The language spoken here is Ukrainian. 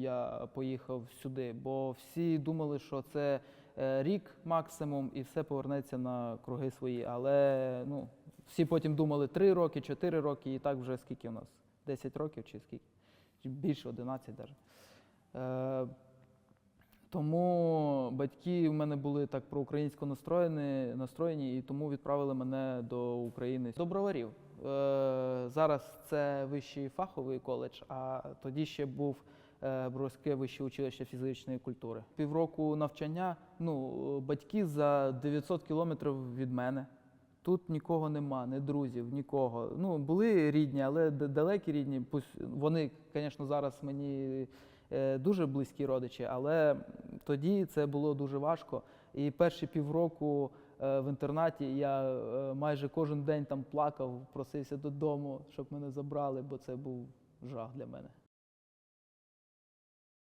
я поїхав сюди, бо всі думали, що це е, рік максимум і все повернеться на круги свої. Але ну, всі потім думали 3 роки, 4 роки, і так вже скільки у нас? 10 років чи скільки? Більше 11 навіть. Е, тому батьки в мене були так проукраїнсько настроєні, настроєні, і тому відправили мене до України. До броварів. Е, зараз це вищий фаховий коледж, а тоді ще був е, Броварське вище училище фізичної культури. Півроку навчання. Ну, батьки за 900 кілометрів від мене. Тут нікого нема, ні друзів, нікого. Ну, були рідні, але далекі рідні. Вони, звісно, зараз мені е, дуже близькі родичі, але тоді це було дуже важко. І перші півроку е, в інтернаті я е, майже кожен день там плакав, просився додому, щоб мене забрали, бо це був жах для мене.